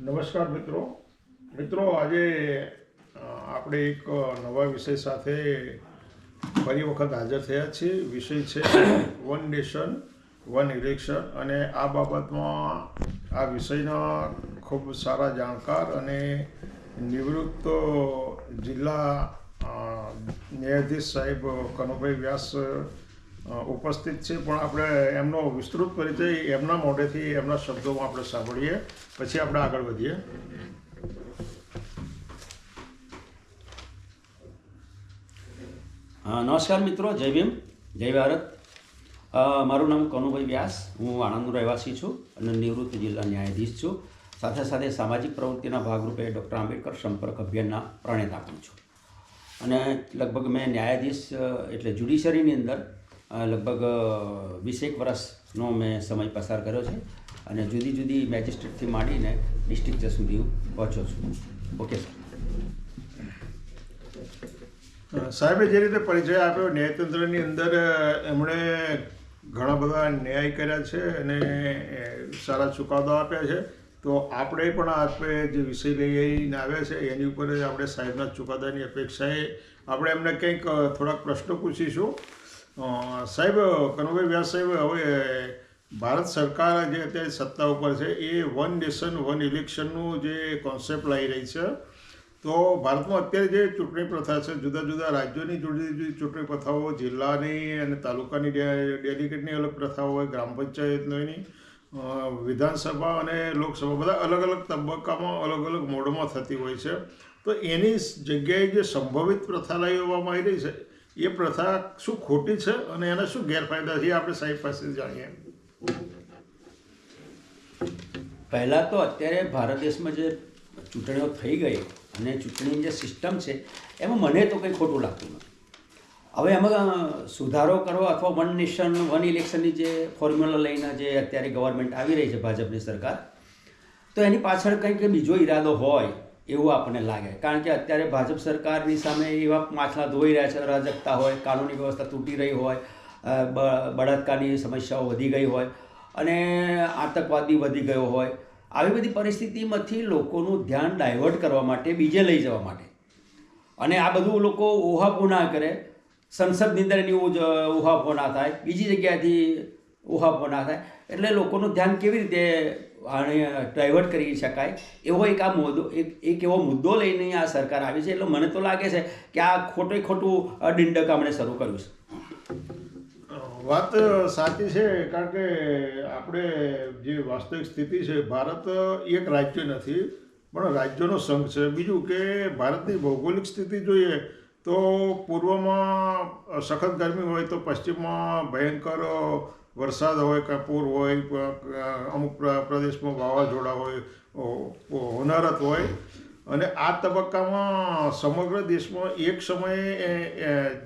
નમસ્કાર મિત્રો. મિત્રો, આજે આપણે એક નવા વિષય સાથે ફરી વખત હાજર થયા છીએ. વિષય છે વન નેશન, વન ઇલેક્શન અને આ બાબતમાં આ વિષયના ખૂબ સારા જાણકાર અને નિવૃત્ત જિલ્લા ન્યાયાધીશ સાહેબ કનુભાઈ વ્યાસ ઉપસ્થિત છે. પણ આપણે એમનો વિસ્તૃત પરિચય એમના મોઢેથી, એમના શબ્દોમાં આપણે સાંભળીએ. પછી આપણે આગળ વધીએ. નમસ્કાર મિત્રો. જય ભીમ. જય ભારત. મારું નામ કનુભાઈ વ્યાસ. હું આણંદનો રહેવાસી છું અને નિવૃત્ત જિલ્લા ન્યાયાધીશ છું. સાથે સાથે સામાજિક પ્રવૃત્તિના ભાગરૂપે ડૉક્ટર આંબેડકર સંપર્ક અભિયાનના પ્રણેતા પણ છું. અને લગભગ મેં ન્યાયાધીશ એટલે જ્યુડિશરીની અંદર લગભગ વીસેક વર્ષનો મેં સમય પસાર કર્યો છે અને જુદી જુદી મેજિસ્ટ્રેટથી માંડીને ડિસ્ટ્રિક્ટ જજ સુધી હું પહોંચ્યો છું. Okay, sir. સાહેબે જે રીતે પરિચય આપ્યો, ન્યાયતંત્રની અંદર એમણે ઘણા બધા ન્યાય કર્યા છે અને સારા ચુકાદો આપ્યા છે. તો આપણે પણ આપણે જે વિષય લઈને આવ્યા છે, એની ઉપર આપણે સાહેબના ચુકાદાની અપેક્ષાએ આપણે એમને કંઈક થોડાક પ્રશ્નો પૂછીશું. સાહેબ, કનુભાઈ વ્યાસ સાહેબ, હવે ભારત સરકાર જે અત્યારે સત્તા ઉપર છે, એ વન નેશન, વન ઇલેક્શનનું જે કોન્સેપ્ટ લાવી રહી છે. તો ભારતમાં અત્યારે જે ચૂંટણી પ્રથા છે, જુદા જુદા રાજ્યોની જુદી જુદી ચૂંટણી પ્રથાઓ, જિલ્લાની અને તાલુકાની ડેલિગેટની અલગ પ્રથાઓ હોય, ગ્રામ પંચાયતની વિધાનસભા અને લોકસભા, બધા અલગ અલગ તબક્કામાં, અલગ અલગ મોડમાં થતી હોય છે. તો એની જગ્યાએ જે સંભવિત પ્રથા લાવવામાં આવી રહી છે એ પ્રથા શું ખોટી છે અને એના શું ગેરફાયદા છે આપણે સાહેબ પાસે જાણીએ. પહેલાં તો અત્યારે ભારત દેશમાં જે ચૂંટણીઓ થઈ ગઈ અને ચૂંટણીની જે સિસ્ટમ છે, એમાં મને તો કંઈ ખોટું લાગતું નથી. હવે એમાં સુધારો કરવો અથવા વન નેશન, વન ઇલેક્શનની જે ફોર્મ્યુલા લઈને જે અત્યારે ગવર્મેન્ટ આવી રહી છે ભાજપની સરકાર, તો એની પાછળ કંઈક બીજો ઈરાદો હોય એવું આપણને લાગે. કારણ કે અત્યારે ભાજપ સરકારની સામે એવા માછલા ધોઈ રહ્યા છે, અરાજકતા હોય, કાનૂની વ્યવસ્થા તૂટી રહી હોય બળાત્કારની સમસ્યાઓ વધી ગઈ હોય અને આતંકવાદી વધી ગયો હોય. આવી બધી પરિસ્થિતિમાંથી લોકોનું ધ્યાન ડાયવર્ટ કરવા માટે, બીજે લઈ જવા માટે. અને આ બધું લોકો ઉહાપો ના કરે. સંસદની અંદર એની ઉહાપો ના થાય. બીજી જગ્યાએથી ઉહાપો ના થાય. એટલે લોકોનું ધ્યાન કેવી રીતે આને ડાયવર્ટ કરી શકાય. એવો એક આ મુદ્દો, એક એવો મુદ્દો લઈને આ સરકાર આવી છે, એટલે મને તો લાગે છે કે આ ખોટે ખોટું ડિંડક આપણે શરૂ કર્યું છે. વાત સાચી છે, કારણ કે આપણે જે વાસ્તવિક સ્થિતિ છે, ભારત એક રાજ્ય નથી, પણ રાજ્યોનો સંઘ છે. બીજું કે ભારતની ભૌગોલિક સ્થિતિ જોઈએ, તો પૂર્વમાં સખત ગરમી હોય તો પશ્ચિમમાં ભયંકર વરસાદ હોય કે પૂર હોય અમુક પ્રદેશમાં વાવાઝોડા હોય હોનારત હોય. અને આ તબક્કામાં સમગ્ર દેશમાં એક સમયે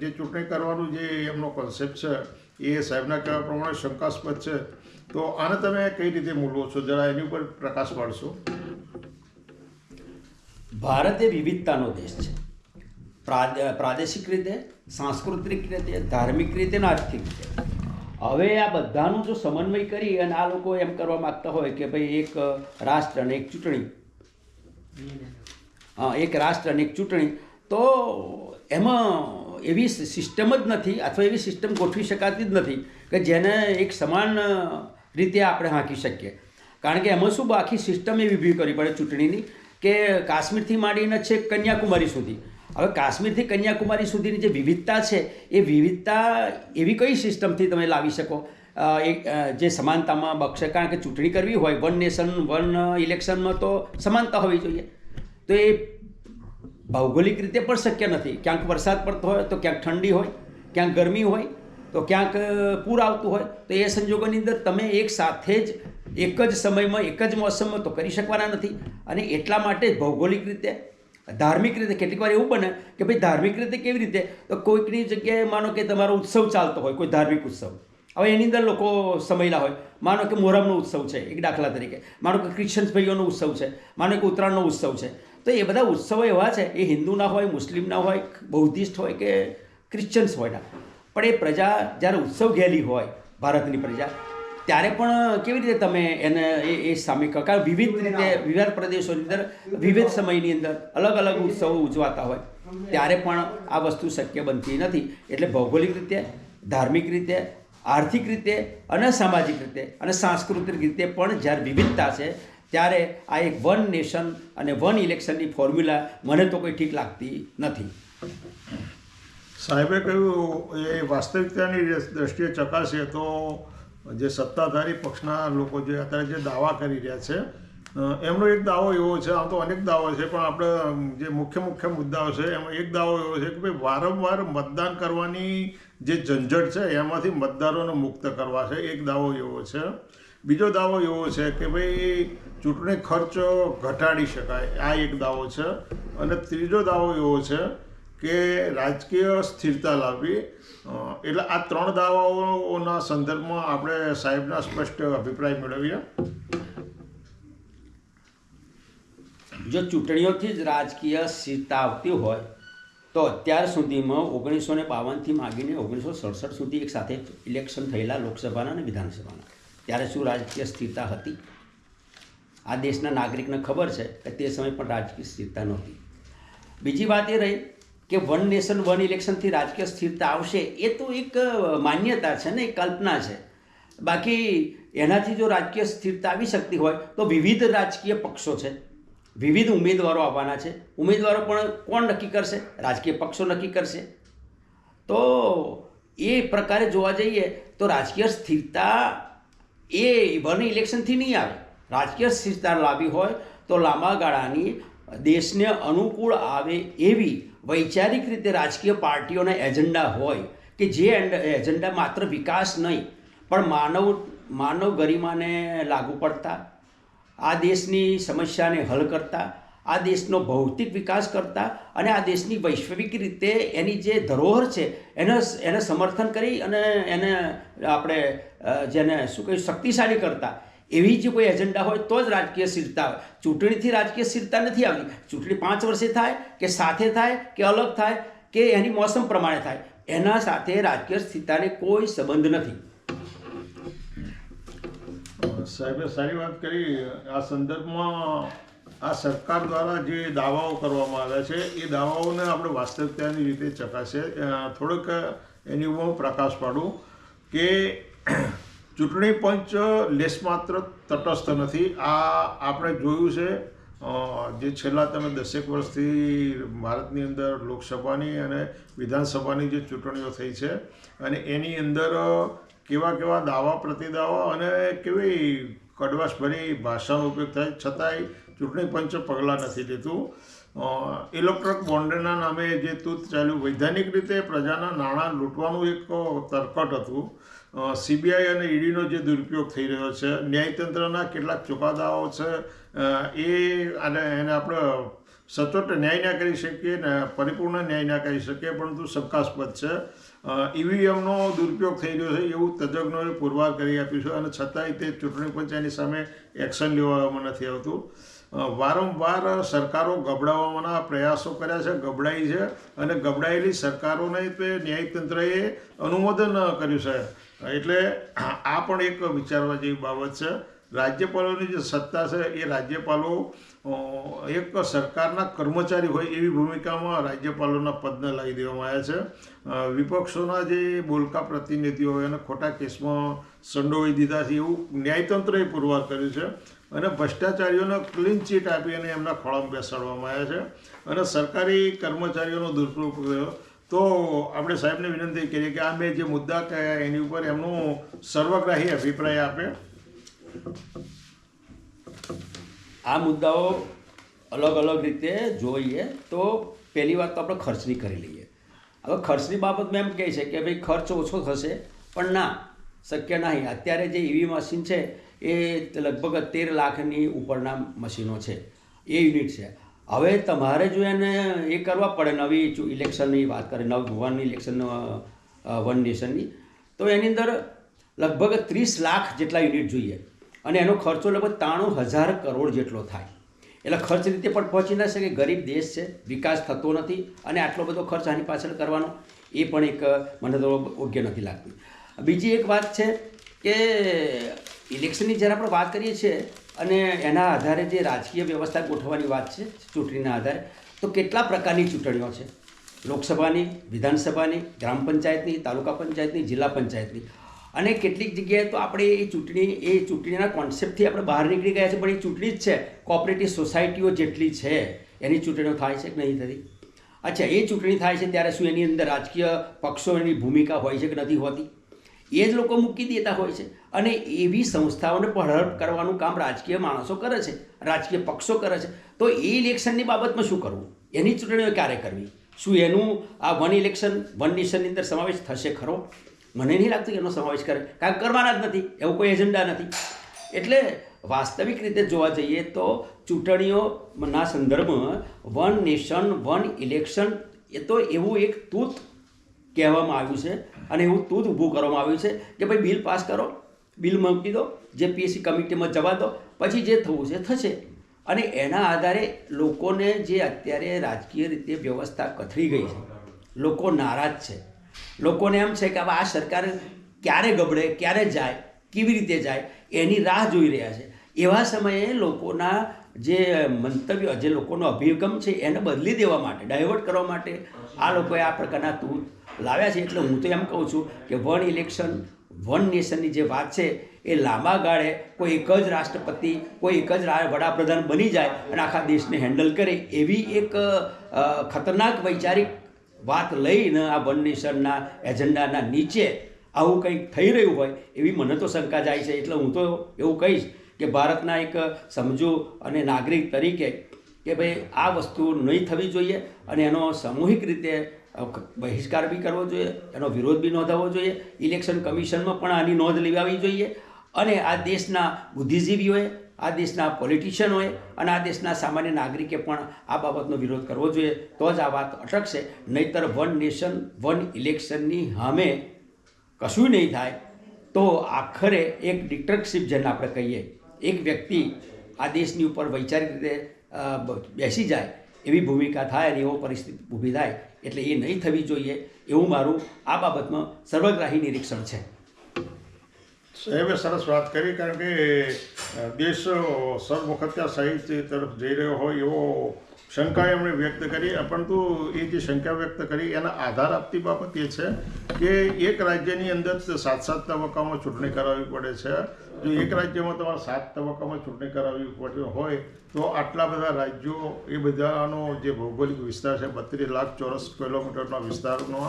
જે ચૂંટણી કરવાનું જે એમનો કોન્સેપ્ટ છે, એ સાહેબના કહેવા પ્રમાણે શંકાસ્પદ છે. તો આને તમે કઈ રીતે મૂલવો છો? જરા એની ઉપર પ્રકાશ પાડશો. ભારત એ વિવિધતાનો દેશ છે. પ્રાદ- પ્રાદેશિક રીતે, સાંસ્કૃતિક રીતે, ધાર્મિક રીતે અને આર્થિક રીતે. હવે આ બધાનું જો સમન્વય કરી અને આ લોકો એમ કરવા માગતા હોય કે ભાઈ એક રાષ્ટ્ર અને એક ચૂંટણી. હા, એક રાષ્ટ્ર અને એક ચૂંટણી, તો એમાં એવી સિસ્ટમ જ નથી અથવા એવી સિસ્ટમ ગોઠવી શકાતી જ નથી કે જેને એક સમાન રીતે આપણે હાંકી શકીએ. કારણ કે એમાં શું, આખી સિસ્ટમ એવી ઊભી કરવી પડે ચૂંટણીની કે કાશ્મીરથી માંડીને છે કન્યાકુમારી સુધી. હવે કાશ્મીરથી કન્યાકુમારી સુધીની જે વિવિધતા છે, એ વિવિધતા એવી કઈ સિસ્ટમથી તમે લાવી શકો? એક જે સમાનતામાં બક્ષે, કારણ કે ચૂંટણી કરવી હોય, વન નેશન, વન ઇલેક્શનમાં તો સમાનતા હોવી જોઈએ. તો એ ભૌગોલિક રીતે પણ શક્ય નથી. ક્યાંક વરસાદ પડતો હોય, તો ક્યાંક ઠંડી હોય, ક્યાંક ગરમી હોય, તો ક્યાંક પૂર આવતું હોય, તો એ સંજોગોની અંદર તમે એક સાથે જ, એક જ સમયમાં, એક જ મોસમમાં તો કરી શકવાના નથી. અને એટલા માટે ભૌગોલિક રીતે ધાર્મિક રીતે કેટલીક વાર એવું બને કે ભાઈ ધાર્મિક રીતે કેવી રીતે? તો કોઈકની જગ્યાએ માનો કે તમારો ઉત્સવ ચાલતો હોય, કોઈ ધાર્મિક ઉત્સવ. હવે એની અંદર લોકો સમયેલા હોય. માનો કે મોહરમનો ઉત્સવ છે, એક દાખલા તરીકે. માનો કે ક્રિશ્ચન્સ ભાઈઓનો ઉત્સવ છે, માનો કે ઉત્તરાયણનો ઉત્સવ છે. તો એ બધા ઉત્સવો એવા છે, એ હિન્દુના હોય, મુસ્લિમના હોય, બૌદ્ધિસ્ટ હોય કે ક્રિશ્ચન્સ હોય ના. પણ એ પ્રજા જ્યારે ઉત્સવ ગયેલી હોય, ભારતની પ્રજા ત્યારે પણ કેવી રીતે તમે એને એ એ સામે કરો કારણ વિવિધ રીતે વિવિધ પ્રદેશોની અંદર વિવિધ સમયની અંદર અલગ અલગ ઉત્સવો ઉજવાતા હોય. ત્યારે પણ આ વસ્તુ શક્ય બનતી નથી. એટલે ભૌગોલિક રીતે ધાર્મિક રીતે આર્થિક રીતે અને સામાજિક રીતે અને સાંસ્કૃતિક રીતે પણ જ્યારે વિવિધતા છે ત્યારે આ એક વન નેશન અને વન ઇલેક્શનની ફોર્મ્યુલા મને તો કોઈ ઠીક લાગતી નથી. સાહેબે કહ્યું એ વાસ્તવિકતાની દ્રષ્ટિએ ચકાસીએ તો જે સત્તાધારી પક્ષના લોકો જે અત્યારે જે દાવા કરી રહ્યા છે એમનો એક દાવો એવો છે, આમ તો અનેક દાવો છે, પણ આપણે જે મુખ્ય મુખ્ય મુદ્દાઓ છે, એમાં એક દાવો એવો છે કે ભાઈ વારંવાર મતદાન કરવાની જે ઝંઝટ છે, એમાંથી મતદારોને મુક્ત કરવા છે, એક દાવો એવો છે. બીજો દાવો એવો છે કે ભાઈ ચૂંટણી ખર્ચ ઘટાડી શકાય, આ એક દાવો છે. અને ત્રીજો દાવો એવો છે કે રાજકીય સ્થિરતા લાવવી. એટલે આ ત્રણ દાવાઓના સંદર્ભમાં આપણે સાહેબના સ્પષ્ટ અભિપ્રાય મેળવીએ. જો ચૂંટણીઓથી જ રાજકીય સ્થિરતા આવતી હોય, તો અત્યાર સુધીમાં ઓગણીસો ને બાવનથી માગીને ઓગણીસો સડસઠ સુધી એક સાથે ઇલેક્શન થયેલા લોકસભાના અને વિધાનસભાના. ત્યારે શું રાજકીય સ્થિરતા હતી? આ દેશના નાગરિકને ખબર છે કે તે સમયે પણ રાજકીય સ્થિરતા નહોતી. બીજી વાત એ રહી કે વન નેશન, વન ઇલેક્શનથી રાજકીય સ્થિરતા આવશે એ તો એક માન્યતા છે ને, એક કલ્પના છે. બાકી એનાથી જો રાજકીય સ્થિરતા આવી શકતી હોય તો વિવિધ રાજકીય પક્ષો છે. વિવિધ ઉમેદવારો આવવાના છે. ઉમેદવારો પણ કોણ નક્કી કરશે? રાજકીય પક્ષો નક્કી કરશે. તો એ પ્રકારે જોવા જઈએ તો રાજકીય સ્થિરતા એ વન ઇલેક્શનથી નહીં આવે. રાજકીય સ્થિરતા લાવી હોય તો લાંબા ગાળાની દેશને અનુકૂળ આવે એવી વૈચારિક રીતે રાજકીય પાર્ટીઓના એજન્ડા હોય કે જે એજન્ડા માત્ર વિકાસ નહીં, પણ માનવ માનવ ગરિમાને લાગુ પડતા, આ દેશની સમસ્યાને હલ કરતા, આ દેશનો ભૌતિક વિકાસ કરતા અને આ દેશની વૈશ્વિક રીતે એની જે ધરોહર છે, એને એને સમર્થન કરી અને એને આપણે જેને શું કહ્યું, શક્તિશાળી કરતા. એવી જે કોઈ એજન્ડા હોય તો જ રાજકીય સ્થિરતા આવે ચૂંટણીથી રાજકીય સ્થિરતા નથી આવતી ચૂંટણી પાંચ વર્ષે થાય કે સાથે થાય કે અલગ થાય કે એની મોસમ પ્રમાણે થાય. એના સાથે રાજકીય સ્થિરતાને કોઈ સંબંધ નથી. સાહેબે સારી વાત કરી. આ સંદર્ભમાં આ સરકાર દ્વારા જે દાવાઓ કરવામાં આવ્યા છે, એ દાવાઓને આપણે વાસ્તવિકતાની રીતે ચકાસે થોડોક એની હું પ્રકાશ પાડું કે ચૂંટણી પંચ લેસ માત્ર તટસ્થ નથી. આ આપણે જોયું છે જે છેલ્લા તમે દસેક વર્ષથી ભારતની અંદર લોકસભાની અને વિધાનસભાની જે ચૂંટણીઓ થઈ છે અને એની અંદર કેવા કેવા દાવા પ્રતિદાવા અને કેવી કડવાશભરી ભાષાનો ઉપયોગ થાય, છતાંય ચૂંટણી પંચ પગલાં નથી લેતું ઇલેક્ટ્રોનિક બોન્ડના નામે જે તૂત ચાલ્યું, વૈધાનિક રીતે પ્રજાના નાણાં લૂંટવાનું એક તરકટ હતું. સીબીઆઈ અને ઈડીનો જે દુરુપયોગ થઈ રહ્યો છે, ન્યાયતંત્રના કેટલાક ચુકાદાઓ છે એ અને એને આપણે સચોટ ન્યાય ના કરી શકીએ ને પરિપૂર્ણ ન્યાય ના કરી શકીએ, પરંતુ શંકાસ્પદ છે. ઈવીએમનો દુરુપયોગ થઈ રહ્યો છે એવું તજજ્ઞોએ પુરવાર કરી આપ્યું છે અને છતાંય તે ચૂંટણી પંચ એની સામે એક્શન લેવામાં નથી આવતું. વારંવાર સરકારો ગબડાવવાના પ્રયાસો કર્યા છે, ગબડાઈ છે અને ગબડાયેલી સરકારોને તે ન્યાયતંત્રએ અનુમોદન કર્યું છે. એટલે આ પણ એક વિચારવા જેવી બાબત છે. રાજ્યપાલોની જે સત્તા છે એ રાજ્યપાલો એક સરકારના કર્મચારી હોય એવી ભૂમિકામાં રાજ્યપાલોના પદને લાવી દેવામાં આવ્યા છે. વિપક્ષોના જે બોલકા પ્રતિનિધિઓ હોય એને ખોટા કેસમાં સંડોવી દીધા છે એવું ન્યાયતંત્રએ પુરવાર કર્યું છે. અને ભ્રષ્ટાચારીઓને ક્લીન ચીટ આપી અને એમના ખોળામાં બેસાડવામાં આવ્યા છે. અને સરકારી કર્મચારીઓનો દુરુપયોગ થયો. તો આપણે સાહેબને વિનંતી કરીએ કે આ મેં જે મુદ્દા કયા એની ઉપર એમનું સર્વગ્રાહી અભિપ્રાય આપે. આ મુદ્દાઓ અલગ અલગ રીતે જોઈએ તો પહેલી વાત તો આપણે ખર્ચની કરી લઈએ. હવે ખર્ચની બાબતમાં એમ કહે છે કે ભાઈ ખર્ચ ઓછો થશે, પણ ના. શક્ય નહીં. અત્યારે જે ઈવી મશીન છે, એ લગભગ તેર લાખની ઉપરના મશીનો છે. એ યુનિટ છે. હવે તમારે જો એને એ કરવા પડે નવી ઇલેક્શનની વાત કરીએ નવ વન ઇલેક્શન વન નેશનની તો એની અંદર લગભગ ત્રીસ લાખ જેટલા યુનિટ જોઈએ. અને એનો ખર્ચો લગભગ ત્રાણું હજાર કરોડ જેટલો થાય. એટલે ખર્ચ રીતે પણ પહોંચી ના શકે. ગરીબ દેશ છે. વિકાસ થતો નથી. અને આટલો બધો ખર્ચ આની પાછળ કરવાનો, એ પણ એક મને તો યોગ્ય નથી લાગતું. બીજી એક વાત છે કે ઇલેક્શનની જ્યારે આપણે વાત કરીએ છીએ અને એના આધારે જે રાજકીય વ્યવસ્થા ગોઠવવાની વાત છે, ચૂંટણીના આધારે, તો કેટલા પ્રકારની ચૂંટણીઓ છે? લોકસભાની, વિધાનસભાની, ગ્રામ પંચાયતની, તાલુકા પંચાયતની, જિલ્લા પંચાયતની. અને કેટલીક જગ્યાએ તો આપણે એ ચૂંટણી, એ ચૂંટણીના કોન્સેપ્ટથી આપણે બહાર નીકળી ગયા છે, પણ એ ચૂંટણી જ છે. કોઓપરેટિવ સોસાયટીઓ જેટલી છે, એની ચૂંટણીઓ થાય છે કે નહીં થતી? અચ્છા, એ ચૂંટણી થાય છે ત્યારે શું એની અંદર રાજકીય પક્ષોની ભૂમિકા હોય છે કે નથી હોતી? એ જ લોકો મૂકી દેતા હોય છે. અને એવી સંસ્થાઓને પઢળ કરવાનું કામ રાજકીય માણસો કરે છે, રાજકીય પક્ષો કરે છે. તો એ ઇલેક્શનની બાબતમાં શું કરવું? એની ચૂંટણીઓ ક્યારે કરવી? શું એનું આ વન ઇલેક્શન, વન નેશનની અંદર સમાવેશ થશે ખરો? મને નહીં લાગતું એનો સમાવેશ કરે. કારણ કરવાના જ નથી. એવો કોઈ એજન્ડા નથી. એટલે વાસ્તવિક રીતે જોવા જઈએ તો ચૂંટણીઓના સંદર્ભમાં વન નેશન, વન ઇલેક્શન એ તો એવું એક તૂત કહેવામાં આવ્યું છે. અને એવું તૂત ઊભું કરવામાં આવ્યું છે કે ભાઈ બિલ પાસ કરો, બિલ મૂકી દો, જે પીએસસી કમિટીમાં જવા દો, પછી જે થવું છે થશે. અને એના આધારે લોકોને જે અત્યારે રાજકીય રીતે વ્યવસ્થા કથળી ગઈ છે, લોકો નારાજ છે. લોકોને એમ છે કે હવે આ સરકાર ક્યારે ગબડે, ક્યારે જાય, કેવી રીતે જાય, એની રાહ જોઈ રહ્યા છે. એવા સમયે લોકોના જે મંતવ્ય, જે લોકોનો અભિગમ છે એને બદલી દેવા માટે, ડાયવર્ટ કરવા માટે આ લોકોએ આ પ્રકારના તૂત લાવ્યા છે એટલે હું તો એમ કહું છું કે વન ઇલેક્શન, વન નેશનની જે વાત છે એ લાંબા ગાળે કોઈ એક જ રાષ્ટ્રપતિ, કોઈ એક જ વડાપ્રધાન બની જાય અને આખા દેશને હેન્ડલ કરે એવી એક ખતરનાક વૈચારિક વાત લઈને આ વન નેશનના એજન્ડાના નીચે આવું કંઈક થઈ રહ્યું હોય એવી મને તો શંકા જાય છે. એટલે હું તો એવું કહીશ કે ભારતના એક સમજુ અને નાગરિક તરીકે કે ભાઈ આ વસ્તુ નહીં થવી જોઈએ અને એનો સામૂહિક રીતે બહિષ્કાર બી કરવો જોઈએ, એનો વિરોધ બી નોંધાવવો જોઈએ, ઇલેક્શન કમિશનમાં પણ આની નોંધ લેવાવી જોઈએ. અને આ દેશના બુદ્ધિજીવીઓએ આ દેશના પોલિટિશિયનોએ અને આ દેશના સામાન્ય નાગરિકે પણ આ બાબતનો વિરોધ કરવો જોઈએ, તો જ આ વાત અટકશે. નહીતર વન નેશન, વન ઇલેક્શનની સામે કશું નહીં થાય, તો આખરે એક ડિક્ટરશીપ જેને આપણે કહીએ, એક વ્યક્તિ આ દેશની ઉપર વૈચારિક રીતે બેસી જાય, એવી ભૂમિકા થાય અને એવો પરિસ્થિતિ ઊભી થાય એટલે એ નહીં થવી જોઈએ એવું મારું આ બાબતમાં સર્વગ્રાહી નિરીક્ષણ છે. સાહેબે સરસ વાત કરી કારણ કે દેશ સર્વવખત્યા સાહિત્ય તરફ જઈ રહ્યો હોય એવો શંકા એમણે વ્યક્ત કરી પરંતુ એ જે શંકા વ્યક્ત કરી, એના આધાર આપતી બાબત એ છે કે એક રાજ્યની અંદર સાત સાત તબક્કામાં ચૂંટણી કરાવવી પડે છે. જો એક રાજ્યમાં તમારે સાત તબક્કામાં ચૂંટણી કરાવવી પડતી હોય, તો આટલા બધા રાજ્યો, એ બધાનો જે ભૌગોલિક વિસ્તાર છે, બત્રીસ લાખ ચોરસ કિલોમીટરના વિસ્તારનો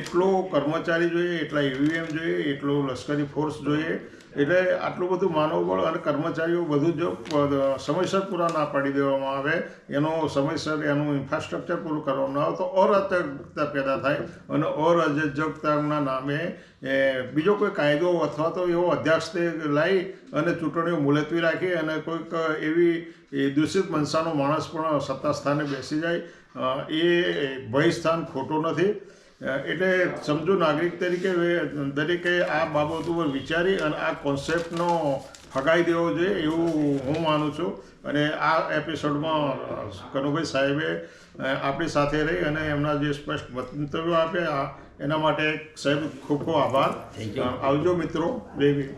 એટલો કર્મચારી જોઈએ, એટલા ઈવીએમ જોઈએ, એટલો લશ્કરી ફોર્સ જોઈએ એટલે આટલું બધું માનવબળ અને કર્મચારીઓ બધું જો સમયસર પૂરા ના પાડી દેવામાં આવે. એનો સમયસર એનું ઇન્ફ્રાસ્ટ્રક્ચર પૂરું કરવામાં આવે તો અરાજકતા પેદા થાય અને અરાજકતાના નામે બીજો કોઈ કાયદો અથવા તો એવો અધ્યક્ષ તે લાવી અને ચૂંટણીઓ મુલતવી રાખી અને કોઈક એવી દૂષિત મનસાનો માણસ પણ સત્તા સ્થાને બેસી જાય. એ ભય સ્થાન ખોટું નથી. એટલે સમજો નાગરિક તરીકે દરેકે આ બાબત ઉપર વિચારી અને આ કોન્સેપ્ટનો ફગાઈ દેવો જોઈએ એવું હું માનું છું. અને આ એપિસોડમાં કનુભાઈ સાહેબે આપણી સાથે રહી અને એમના જે સ્પષ્ટ મંતવ્યો આપ્યા એના માટે સાહેબ ખૂબ ખૂબ આભાર. આવજો મિત્રો. જય ભીમ